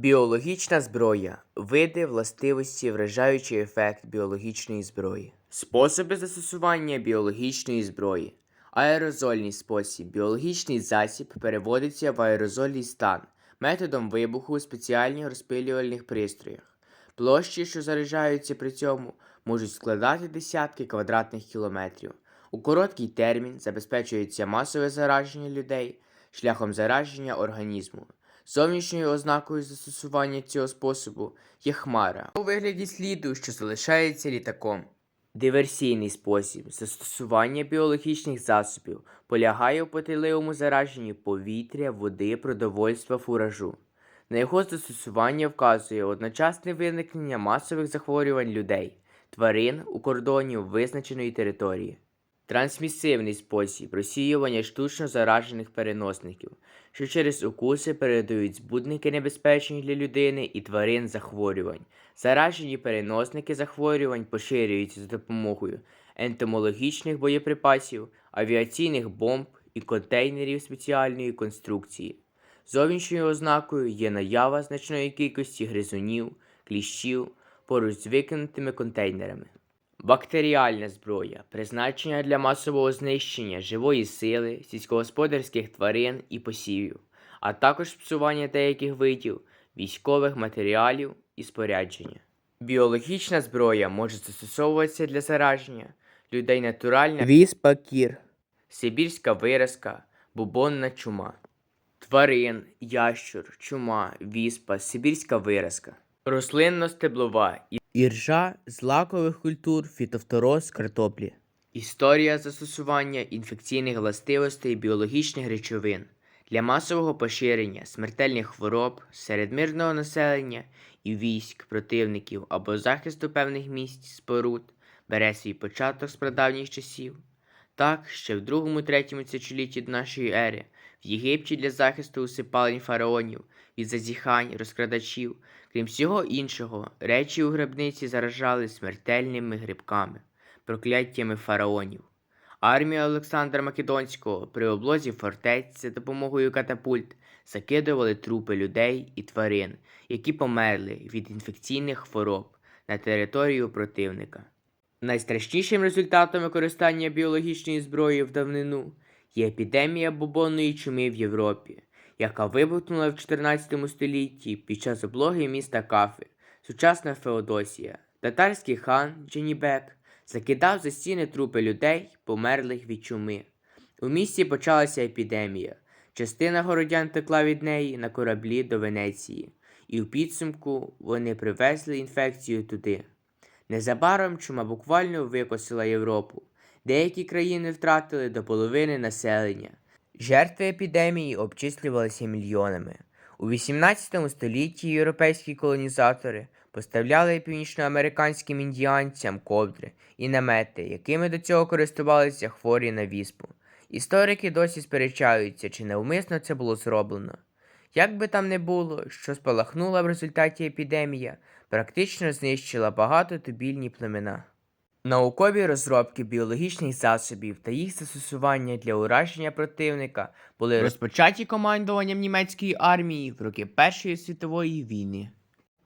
Біологічна зброя. Види, властивості, вражаючий ефект біологічної зброї. Способи застосування біологічної зброї. Аерозольний спосіб. Біологічний засіб переводиться в аерозольний стан методом вибуху у спеціальних розпилювальних пристроях. Площі, що заряджаються при цьому, можуть складати десятки квадратних кілометрів. У короткий термін забезпечується масове зараження людей шляхом зараження організму. Зовнішньою ознакою застосування цього способу є хмара у вигляді сліду, що залишається літаком. Диверсійний спосіб застосування біологічних засобів полягає у потайливому зараженні повітря, води, продовольства, фуражу. На його застосування вказує одночасне виникнення масових захворювань людей, тварин у кордоні визначеної території. Трансмісивний спосіб розсіювання штучно заражених переносників, що через укуси передають збудники небезпечні для людини і тварин захворювань. Заражені переносники захворювань поширюються за допомогою ентомологічних боєприпасів, авіаційних бомб і контейнерів спеціальної конструкції. Зовнішньою ознакою є наява значної кількості гризунів, кліщів поруч з викинутими контейнерами. Бактеріальна зброя призначена для масового знищення живої сили, сільськогосподарських тварин і посівів, а також псування деяких видів військових матеріалів і спорядження. Біологічна зброя може застосовуватися для зараження людей натуральна віспа кір, сибірська виразка, бубонна чума, тварин, ящур, чума, віспа, сибірська виразка, рослинно-стеблова Іржа з лакових культур, фітофтороз, картоплі. Історія застосування інфекційних властивостей біологічних речовин для масового поширення смертельних хвороб серед мирного населення і військ противників або захисту певних місць споруд бере свій початок з прадавніх часів. Так, ще в другому-третьому тисячолітті до нашої ери в Єгипті для захисту усипалень фараонів від зазіхань, розкрадачів, крім всього іншого, речі у гробниці заражали смертельними грибками, прокляттями фараонів. Армія Олександра Македонського при облозі фортець за допомогою катапульт закидували трупи людей і тварин, які померли від інфекційних хвороб на територію противника. Найстрашнішим результатом використання біологічної зброї в давнину є епідемія бубонної чуми в Європі, яка вибухнула в 14 столітті під час облоги міста Кафи, сучасна Феодосія. Татарський хан Дженібек закидав за стіни трупи людей, померлих від чуми. У місті почалася епідемія. Частина городян текла від неї на кораблі до Венеції, і у підсумку вони привезли інфекцію туди. Незабаром чума буквально викосила Європу. Деякі країни втратили до половини населення. Жертви епідемії обчислювалися мільйонами. У 18 столітті європейські колонізатори поставляли північноамериканським індіанцям ковдри і намети, якими до цього користувалися хворі на віспу. Історики досі сперечаються, чи навмисно це було зроблено. Як би там не було, що спалахнула в результаті епідемія, практично знищила багатотубільні племена. Наукові розробки біологічних засобів та їх застосування для ураження противника були розпочаті командуванням німецької армії в роки Першої світової війни.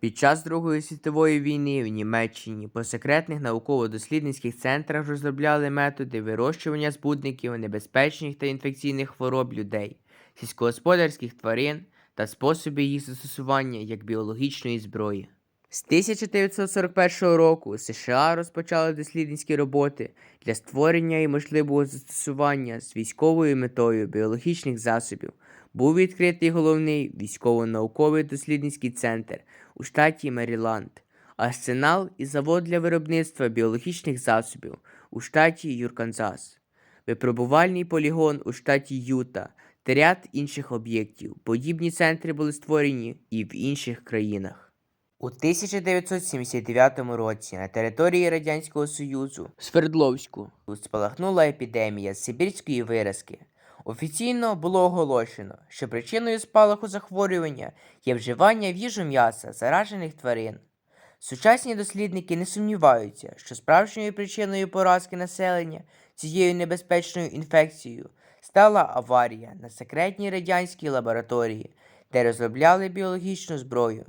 Під час Другої світової війни в Німеччині по секретних науково-дослідницьких центрах розробляли методи вирощування збудників небезпечних та інфекційних хвороб людей, сільськогосподарських тварин та способи їх застосування як біологічної зброї. З 1941 року США розпочали дослідницькі роботи для створення і можливого застосування з військовою метою біологічних засобів. Був відкритий головний військово-науковий дослідницький центр у штаті Меріланд, арсенал і завод для виробництва біологічних засобів у штаті Юрканзас, випробувальний полігон у штаті Юта та ряд інших об'єктів. Подібні центри були створені і в інших країнах. У 1979 році на території Радянського Союзу в Свердловську спалахнула епідемія сибірської виразки. Офіційно було оголошено, що причиною спалаху захворювання є вживання в їжу м'яса заражених тварин. Сучасні дослідники не сумніваються, що справжньою причиною поразки населення цією небезпечною інфекцією стала аварія на секретній радянській лабораторії де розробляли біологічну зброю.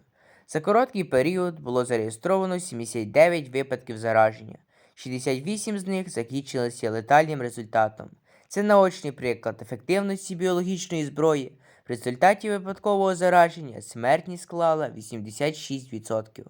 За короткий період було зареєстровано 79 випадків зараження. 68 з них закінчилися летальним результатом. Це наочний приклад ефективності біологічної зброї. В результаті випадкового зараження смертність склала 86%.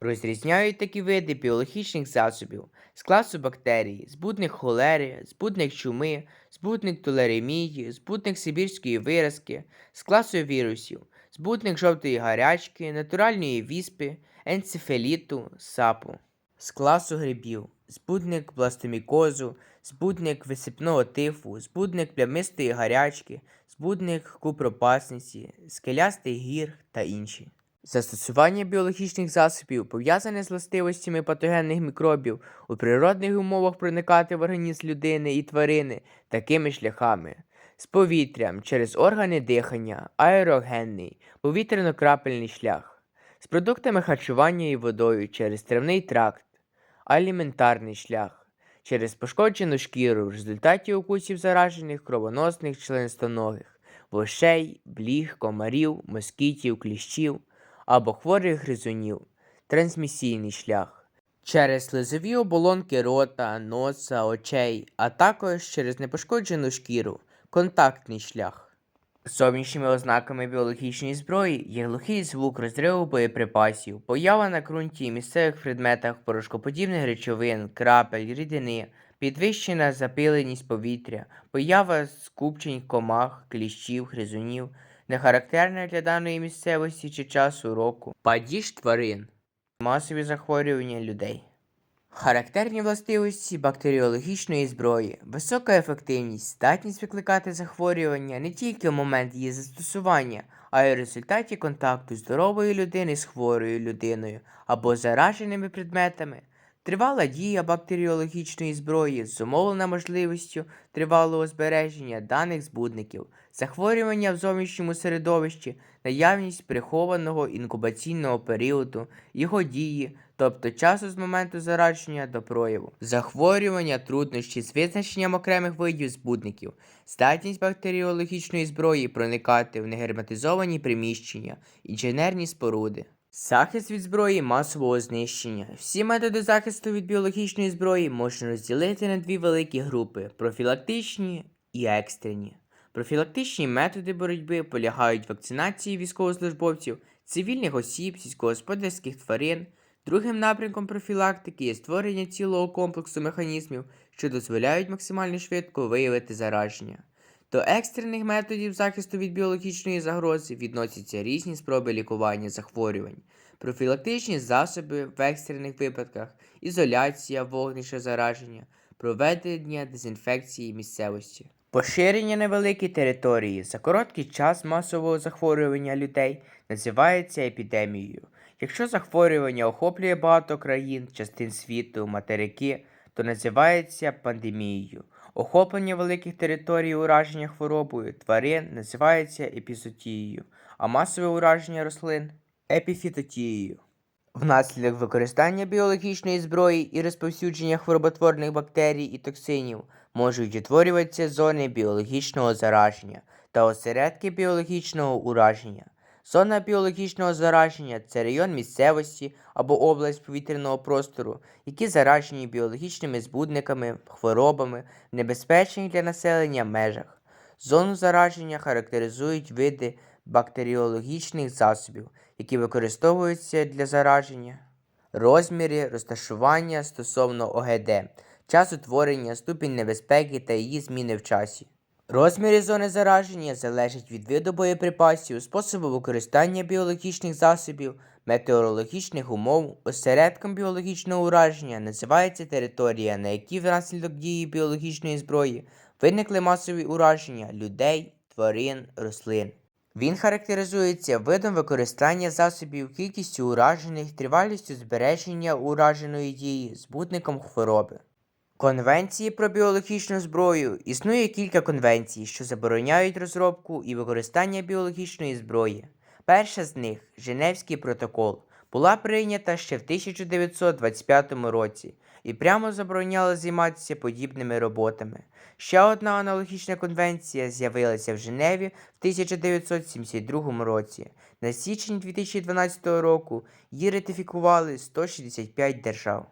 Розрізняють такі види біологічних засобів з класу бактерій, збудник холери, збудник чуми, збудник толеремії, збудник сибірської виразки, з класу вірусів, збудник жовтої гарячки, натуральної віспи, енцефаліту, сапу. З класу грибів, збудник бластомікозу, збудник висипного тифу, збудник плямистої гарячки, збудник купропасниці, скелястий гір та інші. Застосування біологічних засобів пов'язане з властивостями патогенних мікробів у природних умовах проникати в організм людини і тварини такими шляхами: з повітрям через органи дихання, аерогенний, повітряно-крапельний шлях, з продуктами харчування і водою через травний тракт, аліментарний шлях, через пошкоджену шкіру в результаті укусів заражених кровоносних членистоногих, вошей, бліг, комарів, москітів, кліщів або хворих гризунів, трансмісійний шлях, через слизові оболонки рота, носа, очей, а також через непошкоджену шкіру, контактний шлях. Зовнішніми ознаками біологічної зброї є глухий звук розриву боєприпасів, поява на ґрунті і місцевих предметах порошкоподібних речовин, крапель, рідини, підвищена запиленість повітря, поява скупчень комах, кліщів, гризунів, нехарактерна для даної місцевості чи часу року, падіж тварин, масові захворювання людей. Характерні властивості бактеріологічної зброї, висока ефективність, здатність викликати захворювання не тільки в момент її застосування, а й в результаті контакту здорової людини з хворою людиною або зараженими предметами. Тривала дія бактеріологічної зброї зумовлена можливістю тривалого збереження даних збудників, захворювання в зовнішньому середовищі, наявність прихованого інкубаційного періоду, його дії, тобто часу з моменту зараження до прояву, захворювання, труднощі з визначенням окремих видів збудників, здатність бактеріологічної зброї проникати в негерметизовані приміщення, інженерні споруди. Захист від зброї масового знищення. Всі методи захисту від біологічної зброї можна розділити на дві великі групи профілактичні і екстрені. Профілактичні методи боротьби полягають вакцинації військовослужбовців, цивільних осіб, сільськогосподарських тварин. Другим напрямком профілактики є створення цілого комплексу механізмів, що дозволяють максимально швидко виявити зараження. До екстрених методів захисту від біологічної загрози відносяться різні спроби лікування захворювань, профілактичні засоби в екстрених випадках, ізоляція вогнища зараження, проведення дезінфекції місцевості. Поширення на великій території за короткий час масового захворювання людей називається епідемією. Якщо захворювання охоплює багато країн, частин світу, материки, то називається пандемією. Охоплення великих територій ураження хворобою тварин називається епізотією, а масове ураження рослин епіфітотією. Внаслідок використання біологічної зброї і розповсюдження хвороботворних бактерій і токсинів можуть утворюватися зони біологічного зараження та осередки біологічного ураження. Зона біологічного зараження це район місцевості або область повітряного простору, які заражені біологічними збудниками, хворобами в небезпечних для населення межах. Зону зараження характеризують види бактеріологічних засобів, які використовуються для зараження, розміри, розташування стосовно ОГД, час утворення, ступінь небезпеки та її зміни в часі. Розміри зони зараження залежать від виду боєприпасів, способу використання біологічних засобів, метеорологічних умов. Осередком біологічного ураження називається територія, на якій внаслідок дії біологічної зброї виникли масові ураження людей, тварин, рослин. Він характеризується видом використання засобів, кількістю уражених, тривалістю збереження ураженої дії, збутником хвороби. Конвенції про біологічну зброю існує кілька конвенцій, що забороняють розробку і використання біологічної зброї. Перша з них Женевський протокол, була прийнята ще в 1925 році і прямо забороняла займатися подібними роботами. Ще одна аналогічна конвенція з'явилася в Женеві в 1972 році. На січень 2012 року її ратифікували 165 держав.